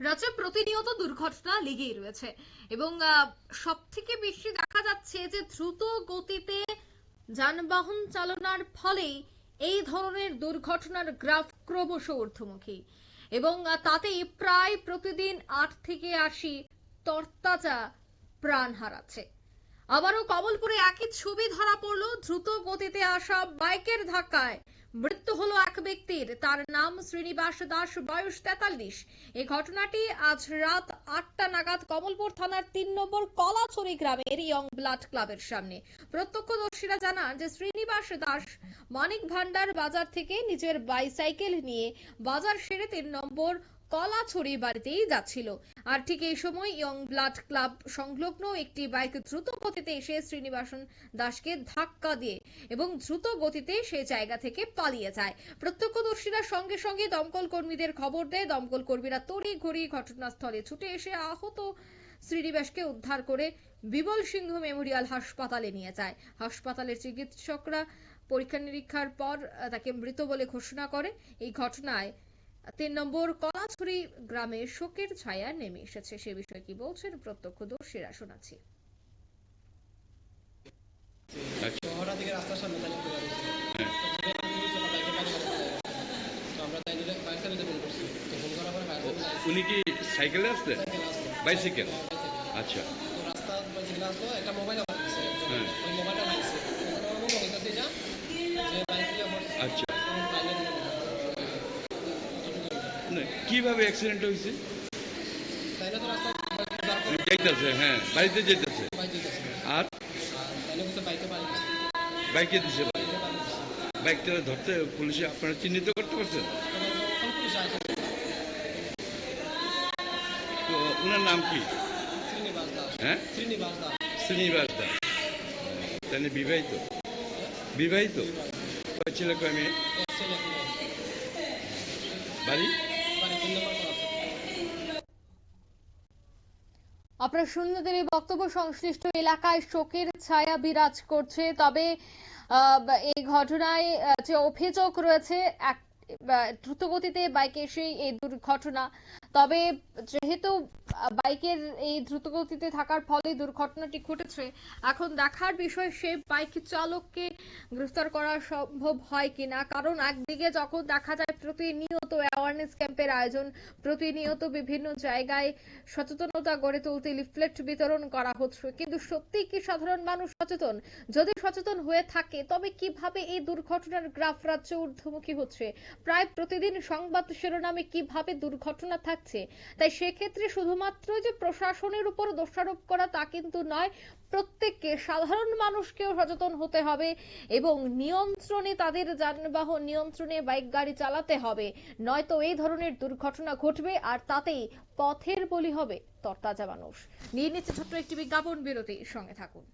রাজ্যে প্রতিনিয়ত দুর্ঘটনা লেগেই রয়েছে। এবং সব থেকে বেশি দেখা যাচ্ছে যে দ্রুত গতিতে যানবাহন চালনার ফলে এই ধরনের দুর্ঘটনার গ্রাফ ক্রমশ ঊর্ধ্বমুখী। এবং তাতেই প্রায় প্রতিদিন আট থেকে আশি তরতাজা প্রাণ হারাচ্ছে। আবারও কমলপুরে একই ছবি ধরা পড়ল, দ্রুত গতিতে আসা বাইকের ধাক্কায় মৃত্যু হলো এক ব্যক্তির। তার নাম শ্রীনিবাস দাস, বয়স তেতাল্লিশ। এই ঘটনাটি আজ রাত আটটা নাগাদ কমলপুর থানার তিন নম্বর কলাছড়ি গ্রামের ইয়ং ব্লাড ক্লাবের সামনে। প্রত্যক্ষদর্শীরা জানান যে শ্রীনিবাস দাস মানিক ভান্ডার বাজার থেকে নিজের বাইসাইকেল নিয়ে বাজার সেরে তিন নম্বর কলাছড়ি বাড়িতেই যাচ্ছিল। আর ঠিক এই সময় ইয়ং ব্লাড ক্লাব সংলগ্ন একটি বাইক দ্রুত গতিতে এসে শ্রীনিবাসন দাসকে ধাক্কা দিয়ে এবং দ্রুত গতিতে সে জায়গা থেকে পালিয়ে যায়। প্রত্যক্ষদর্শীরা সঙ্গে সঙ্গে দমকল কর্মীদের খবর দেয়। দমকল কর্মীরা তড়ি ঘড়ি ঘটনাস্থলে ছুটে এসে আহত শ্রীনিবাসকে উদ্ধার করে বিমল সিংহ মেমোরিয়াল হাসপাতালে নিয়ে যায়। হাসপাতালের চিকিৎসকরা পরীক্ষা নিরীক্ষার পর তাকে মৃত বলে ঘোষণা করে। এই ঘটনায় তিন নম্বর কলাছড়ি গ্রামে শোকের ছায়া নেমে এসেছে। সে বিষয়ে কি বলছেন প্রত্যক্ষদর্শীরা? শোনাচ্ছি। তো থেকে রাস্তার সামনে তাই একটু গাড়ি তো আমরা তাই নিলে ফায়ার সার্ভিসে ফোন করছি তো ফোন করার পরে উনি কি সাইকেলে আসছে বাইসাইকেল। আচ্ছা। তো রাস্তা বাইসাইকেল আসলো একটা মোবাইল আমার হ্যাঁ। ওই মোবাইলটা আচ্ছা আমার প্রাণে দিল কীভাবে অ্যাক্সিডেন্ট হয়েছে? যাইতেছে হ্যাঁ বাড়িতে দিতেছে আর? বাইকে দিছে বাইকটা ধরতে পুলিশে আপনারা চিহ্নিত করতে পারছেন? তো ওনার নাম কি? হ্যাঁ? শ্রীনিবাস দাস। তাহলে বিবাহিত? বিবাহিত? ছেলে কয় মেয়ে। বাড়ি? আপনার শুনলেন এই বক্তব্য সংশ্লিষ্ট এলাকায় শোকের ছায়া বিরাজ করছে। তবে এই ঘটনায় যে অভিযোগ রয়েছে, এক দ্রুতগতিতে বাইকে এসে এই দুর্ঘটনা তবে যেহেতু বাইকের এই দ্রুতগতিতে থাকার ফলে দুর্ঘটনাটি ঘটেছে, এখন দেখার বিষয় সে বাইক চালককে গ্রেফতার করা সম্ভব হয় কিনা। কারণ একদিকে যখন দেখা যায় প্রতিনিয়ত অ্যাওয়ারনেস ক্যাম্পের আয়োজন, প্রতিনিয়ত বিভিন্ন জায়গায় সচেতনতা গড়ে তুলতে লিফলেট বিতরণ করা হচ্ছে। কিন্তু সত্যি কি সাধারণ মানুষ সচেতন? যদি সচেতন হয়ে থাকে, তবে কীভাবে এই দুর্ঘটনার গ্রাফ রাজ্য ঊর্ধ্বমুখী হচ্ছে? প্রায় প্রতিদিন সংবাদ শিরোনামে কীভাবে দুর্ঘটনা থাকছে তাই সেক্ষেত্রে শুধুমাত্র যে প্রশাসনের উপর দোষারোপ করা তা কিন্তু নয়, প্রত্যেককে সাধারণ মানুষকেও সচেতন হতে হবে এবং নিয়ন্ত্রণে তাদের যানবাহন নিয়ন্ত্রণে বাইক গাড়ি চালাতে হবে। নয়তো এই ধরনের দুর্ঘটনা ঘটবে আর তাতেই পথের বলি হবে তরতাজা মানুষ। নিয়ে নিচ্ছে ছোট্ট একটি বিজ্ঞাপন বিরতি সঙ্গে থাকুন।